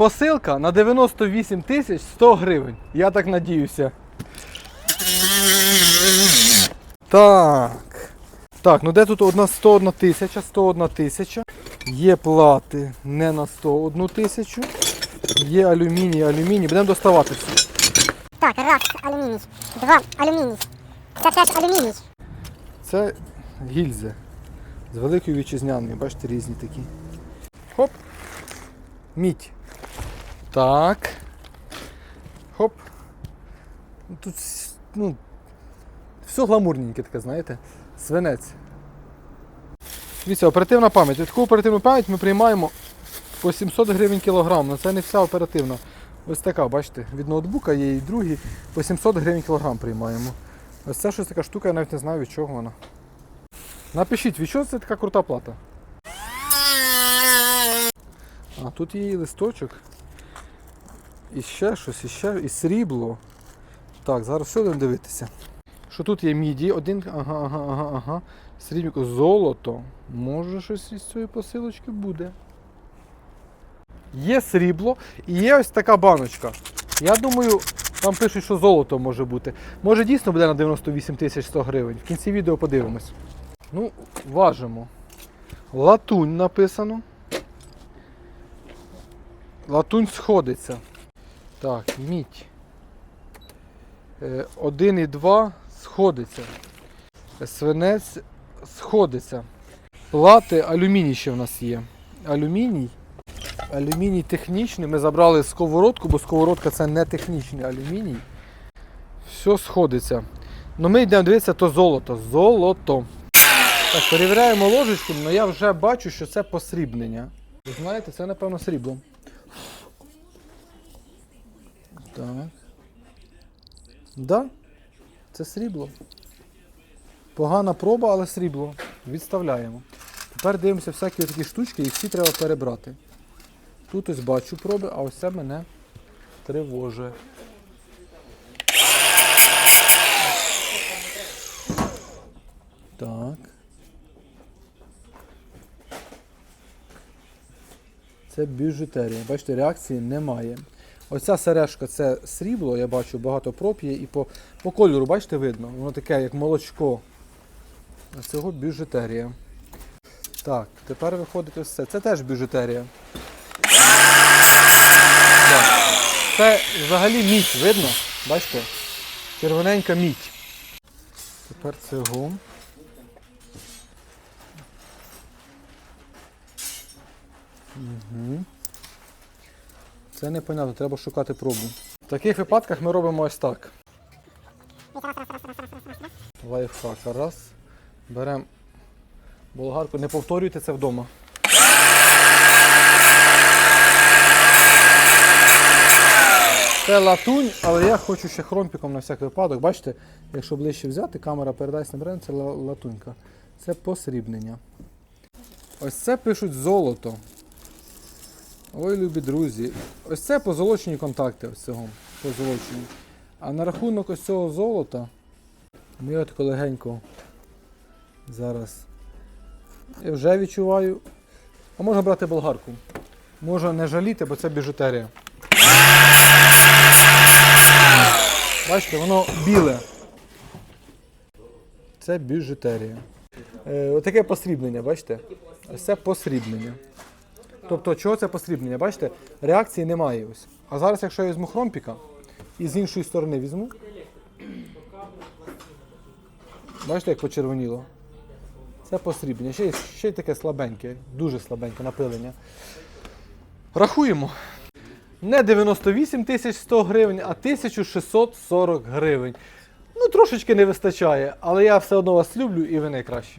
посилка на 98 тисяч 100 гривень. Я так надіюся. Так. Так, ну де тут одна 101 тисяча, 101 тисяча. Є плати не на 101 тисячу. Є алюміній, алюміній. Будемо доставати все. Так, раз алюміній, два алюміній. Це теж алюміній. Це гільзи з великою вітчизняною, бачите, різні такі. Хоп. Мідь. Так. Хоп. Ну, Тут ну, все гламурненьке таке, знаєте. Свинець. Дивіться, оперативна пам'ять. Таку оперативну пам'ять ми приймаємо по 700 гривень кілограм. Ну це не вся оперативна. Ось така, бачите, від ноутбука є і другі. По 700 гривень кілограм приймаємо. Ось це щось така штука, я навіть не знаю від чого вона. Напишіть, від чого це така крута плата? А тут є листочок. І ще щось, і ще, і срібло. Так, зараз все будемо дивитися. Що тут є міді, один, ага, ага, ага, ага. Срібніко, золото. Може щось із цієї посилочки буде. Є срібло і є ось така баночка. Я думаю, там пишуть, що золото може бути. Може дійсно буде на 98 тисяч 100 гривень. В кінці відео подивимось. Ну, важимо. Латунь написано. Латунь сходиться. Так, мідь. Е, 1 і 2 сходиться. Свинець сходиться. Плати алюміній ще в нас є. Алюміній. Алюміній технічний. Ми забрали сковородку, бо сковородка це не технічний алюміній. Все сходиться. Ну ми йдемо дивитися, то золото. Золото. Так, перевіряємо ложечку, але я вже бачу, що це посрібнення. Ви знаєте, це напевно срібло. Так. Да, це срібло. Погана проба, але срібло. Відставляємо. Тепер дивимося всякі такі штучки, їх всі треба перебрати. Тут ось бачу проби, а ось це мене тривожить. Так. Це біжутерія. Бачите, реакції немає. Оця сережка це срібло, я бачу, багато проб є, і по, по кольору, бачите, видно, воно таке, як молочко. А цього біжутерія. Так, тепер виходить ось це. Це теж біжутерія. Так. Це взагалі мідь, видно? Бачите? Червоненька мідь. Тепер цього. Угу. Це непонятно, треба шукати пробу. В таких випадках ми робимо ось так. Лайфхак. Раз. Беремо болгарку. Не повторюйте це вдома. Це латунь, але я хочу ще хромпіком на всяк випадок. Бачите, якщо ближче взяти, камера передасть на бренд, це латунька. Це посрібнення. Ось це пишуть золото. Ой, любі друзі. Ось це позолочені контакти ось цього. Позолочені. А на рахунок ось цього золота. Ми от легенько зараз. Я вже відчуваю. А можна брати болгарку. Можна не жаліти, бо це біжутерія. Бачите, воно біле. Це біжутерія. Е, отаке посрібнення, бачите? Ось це посрібнення. Тобто, чого це посрібнення? Бачите, реакції немає ось. А зараз, якщо я візьму хромпіка і з іншої сторони візьму. Бачите, як почервоніло? Це посрібнення. Ще, ще таке слабеньке, дуже слабеньке напилення. Рахуємо. Не 98 тисяч 100 гривень, а 1640 гривень. Ну, трошечки не вистачає, але я все одно вас люблю і ви найкращі.